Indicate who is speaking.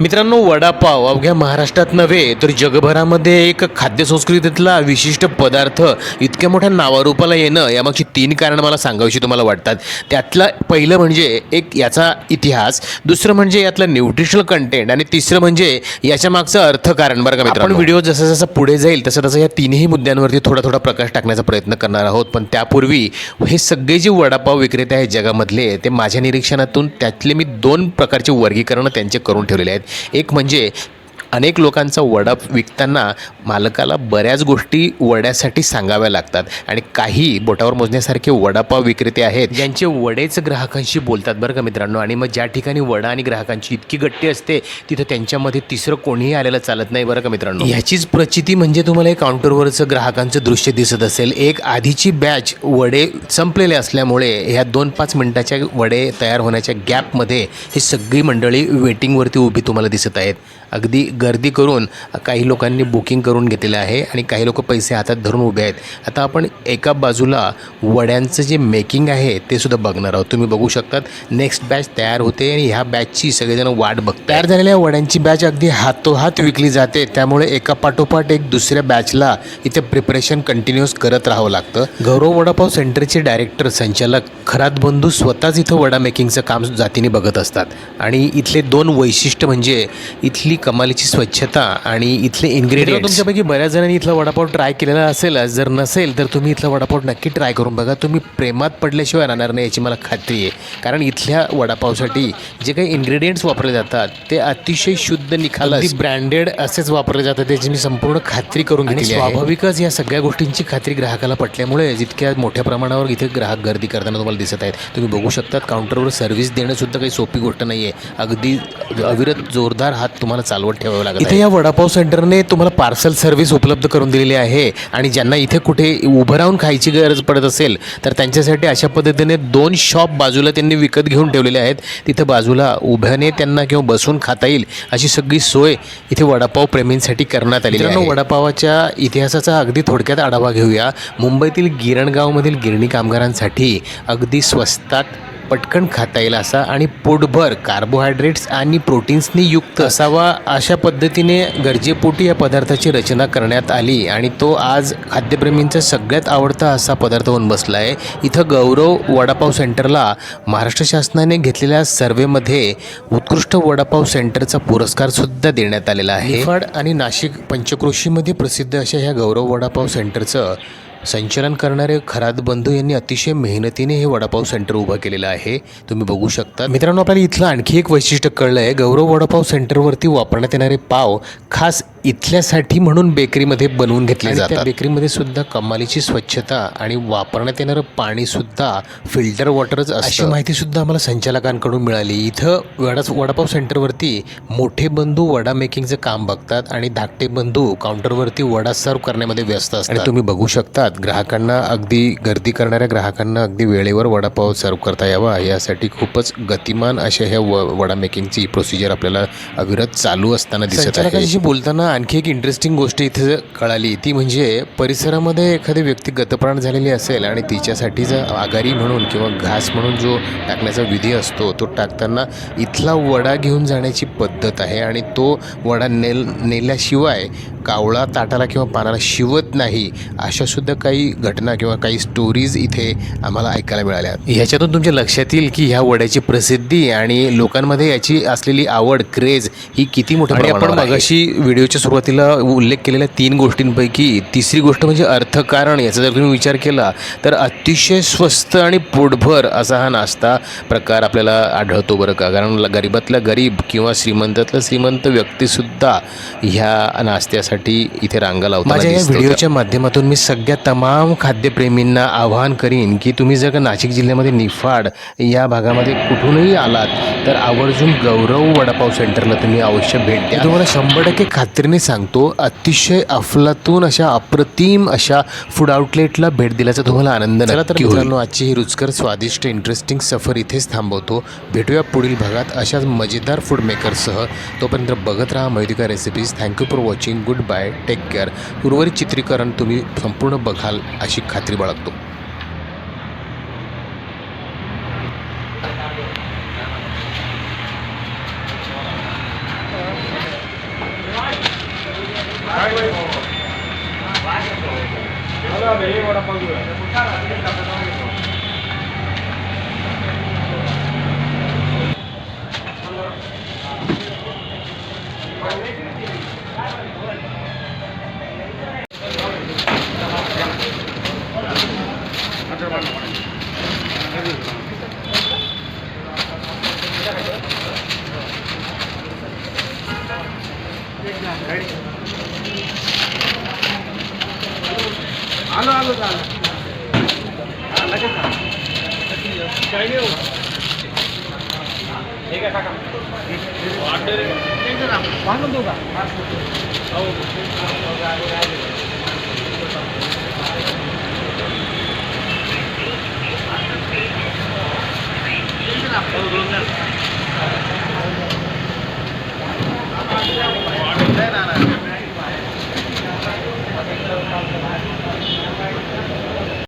Speaker 1: मित्रांनो वडापाव अवघ्या महाराष्ट्रात नव्हे तर जगभरामध्ये एक खाद्यसंस्कृतीतला विशिष्ट पदार्थ इतक्या मोठ्या नावारूपाला येणं यामागची तीन कारणं मला सांगावीशी तुम्हाला वाटतात. त्यातलं पहिलं म्हणजे एक याचा इतिहास दुसरं म्हणजे यातलं न्यूट्रिशनल कंटेंट आणि तिसरं म्हणजे याच्या मागचं अर्थकारण बरं का मित्रांनो? व्हिडिओ जसा जसा पुढे जाईल तसं तसं या तिन्ही मुद्द्यांवरती थोडा थोडा प्रकाश टाकण्याचा प्रयत्न करणार आहोत. पण त्यापूर्वी हे सगळे जे वडापाव विक्रेते आहेत जगामधले ते माझ्या निरीक्षणातून त्यातले मी दोन प्रकारचे वर्गीकरण त्यांचे करून ठेवलेले आहेत. एक म्हणजे अनेक लोकांचा वडा विकताना मालकाला बऱ्याच गोष्टी वड्यासाठी सांगाव्या लागतात. आणि काही बोटावर मोजण्यासारखे वडापाव विक्रेते आहेत ज्यांचे वडेच ग्राहकांशी बोलतात बरं का मित्रांनो. आणि मग ज्या ठिकाणी वडा आणि ग्राहकांची इतकी गट्टी असते तिथं त्यांच्यामध्ये तिसरं कोणीही आलेलं चालत नाही बरं का मित्रांनो. ह्याचीच प्रचिती म्हणजे तुम्हाला एक काउंटरवरचं ग्राहकांचं दृश्य दिसत असेल. एक आधीची बॅच वडे संपलेले असल्यामुळे ह्या दोन पाच मिनिटाच्या वडे तयार होण्याच्या गॅपमध्ये ही सगळी मंडळी वेटिंगवरती उभी तुम्हाला दिसत आहेत. अगदी गर्दी करून काही लोकांनी बुकिंग करून घेतलेलं आहे आणि काही लोक पैसे हातात धरून उभे आहेत. आता आपण एका बाजूला वड्यांचं जे मेकिंग आहे ते सुद्धा बघणार आहोत. तुम्ही बघू शकतात. नेक्स्ट बॅच तयार होते आणि ह्या बॅचची सगळेजण वाट बघतात तयार झालेल्या वड्यांची बॅच अगदी हातोहात विकली जाते. त्यामुळे एका पाठोपाठ एक दुसऱ्या बॅचला इथे प्रिपरेशन कंटिन्युअस करत राहावं लागतं. गौरव वडापाव सेंटरचे डायरेक्टर संचालक खरात बंधू स्वतःच इथं वडा मेकिंगचं काम जातीने बघत असतात. आणि इथले दोन वैशिष्ट्य म्हणजे इथली कमालीची स्वच्छता आणि इथले इन्ग्रेडियंट तुमच्यापैकी बऱ्याच जणांनी इथला वडापाव ट्राय केलेला असेलच जर नसेल तर तुम्ही इथला वडापाव नक्की ट्राय करून बघा. तुम्ही प्रेमात पडल्याशिवाय राहणार नाही याची मला खात्री आहे. कारण इथल्या वडापावसाठी जे काही इन्ग्रेडियंट्स वापरले जातात ते अतिशय शुद्ध निखाल ब्रँडेड असेच वापरले जातात त्याची मी संपूर्ण खात्री करून घेतली. स्वाभाविकच या सगळ्या गोष्टींची खात्री ग्राहकाला पटल्यामुळे जितक्या मोठ्या प्रमाणावर इथे ग्राहक गर्दी करताना तुम्हाला दिसत आहेत तुम्ही बघू शकतात काउंटरवर सर्व्हिस देणं सुद्धा काही सोपी गोष्ट नाही आहे अगदी अविरत जोरदार हात तुम्हाला चालवत ठेवावे लागेल इथे या वडापाव सेंटरने तुम्हाला पार्सल सर्व्हिस उपलब्ध करून दिलेली आहे आणि ज्यांना इथे कुठे उभं राहून खायची गरज पडत असेल तर त्यांच्यासाठी अशा पद्धतीने दोन शॉप बाजूला त्यांनी विकत घेऊन ठेवलेले आहेत. तिथे बाजूला उभ्याने त्यांना किंवा बसून खाता येईल अशी सगळी सोय इथे वडापाव प्रेमींसाठी करण्यात आली आहे. वडापावाच्या इतिहासाचा अगदी थोडक्यात आढावा घेऊया. मुंबईतील गिरणगावमधील गिरणी कामगारांसाठी अगदी स्वस्तात पटकन खाता येईल असा आणि पोटभर कार्बोहायड्रेट्स आणि प्रोटीन्सनी युक्त असावा अशा पद्धतीने गरजेपोटी या पदार्थाची रचना करण्यात आली. आणि तो आज खाद्यप्रेमींचा सगळ्यात आवडता असा पदार्थ होऊन बसला आहे इथं गौरव वडापाव सेंटरला महाराष्ट्र शासनाने घेतलेल्या सर्वेमध्ये उत्कृष्ट वडापाव सेंटरचा पुरस्कारसुद्धा देण्यात आलेला आहे. निफाड आणि नाशिक पंचक्रोशीमध्ये प्रसिद्ध अशा ह्या गौरव वडापाव सेंटरचं संचलन करणारे खरात बंधू यांनी अतिशय मेहनतीने हे वडापाव सेंटर उभं केलेलं आहे. तुम्ही बघू शकता. मित्रांनो आपल्याला इथलं आणखी एक वैशिष्ट्य कळलं आहे गौरव वडापाव सेंटरवरती वापरण्यात येणारे पाव खास इथल्यासाठी म्हणून बेकरीमध्ये बनवून घेतले जातात. बेकरीमध्ये सुद्धा कमालीची स्वच्छता आणि वापरण्यात येणारं पाणी सुद्धा फिल्टर वॉटरच अशी माहिती सुद्धा आम्हाला संचालकांकडून मिळाली. इथं वडा वडापाव सेंटरवरती मोठे बंधू वडा मेकिंगचं काम बघतात आणि धाकटे बंधू काउंटरवरती वडा सर्व करण्यामध्ये व्यस्त असतात. आणि तुम्ही बघू शकतात ग्राहकांना अगदी गर्दी करणाऱ्या ग्राहकांना अगदी वेळेवर वडापाव सर्व करता यावा. यासाठी खूपच गतिमान अशा ह्या व वडा मेकिंगची प्रोसिजर आपल्याला अविरत चालू असताना दिसत आहे. बोलताना आणखी एक इंटरेस्टिंग गोष्ट इथे कळाली ती म्हणजे परिसरामध्ये एखादी व्यक्ती गतप्राण झालेली असेल आणि तिच्यासाठीचा आगारी म्हणून किंवा घास म्हणून जो टाकण्याचा विधी असतो तो टाकताना इथला वडा घेऊन जाण्याची पद्धत आहे आणि तो वडा नेल नेल्याशिवाय कावळा ताटाला किंवा पानाला शिवत नाही अशा सुद्धा काही घटना किंवा काही स्टोरीज इथे आम्हाला ऐकायला मिळाल्या. ह्याच्यातून तुमच्या लक्षात येईल की ह्या वड्याची प्रसिद्धी आणि लोकांमध्ये याची असलेली आवड क्रेज ही किती मोठी आणि आपण मगाशी व्हिडिओच्या सुरुवातीला उल्लेख केलेल्या तीन गोष्टींपैकी तिसरी गोष्ट म्हणजे अर्थकारण याचा जर तुम्ही विचार केला तर अतिशय स्वस्त आणि पोटभर असा हा नाश्ता प्रकार आपल्याला आढळतो बरं का. कारण गरीबातला गरीब किंवा श्रीमंतातला श्रीमंत व्यक्तीसुद्धा ह्या नाश्त्यासाठी इथे रांगा लावतात माझ्या या व्हिडिओच्या माध्यमातून मी सगळ्या तमाम खाद्यप्रेमींना आवाहन करीन की तुम्ही जर का नाशिक जिल्ह्यामध्ये निफाड या भागामध्ये कुठूनही आलात तर आवर्जून गौरव वडापाव सेंटरला तुम्ही अवश्य भेट द्या. तुम्हाला शंभर टक्के खात्रीने सांगतो अतिशय अफलातून अशा अप्रतिम अशा फूड आउटलेटला भेट दिल्याचा तुम्हाला आनंद चला तर मित्रांनो आजची ही रुचकर स्वादिष्ट इंटरेस्टिंग सफर इथेच थांबवतो. भेटूया पुढील भागात अशाच मजेदार फूड मेकरसह तोपर्यंत बघत राहा मैदिका recipes thank you for watching good good bye take care उर्वरित चित्रीकरण तुम्ही संपूर्ण बघाल अशी खात्री बाळगतो.
Speaker 2: Ahora me llevo la लगेच आलो. काही नाही होत. हे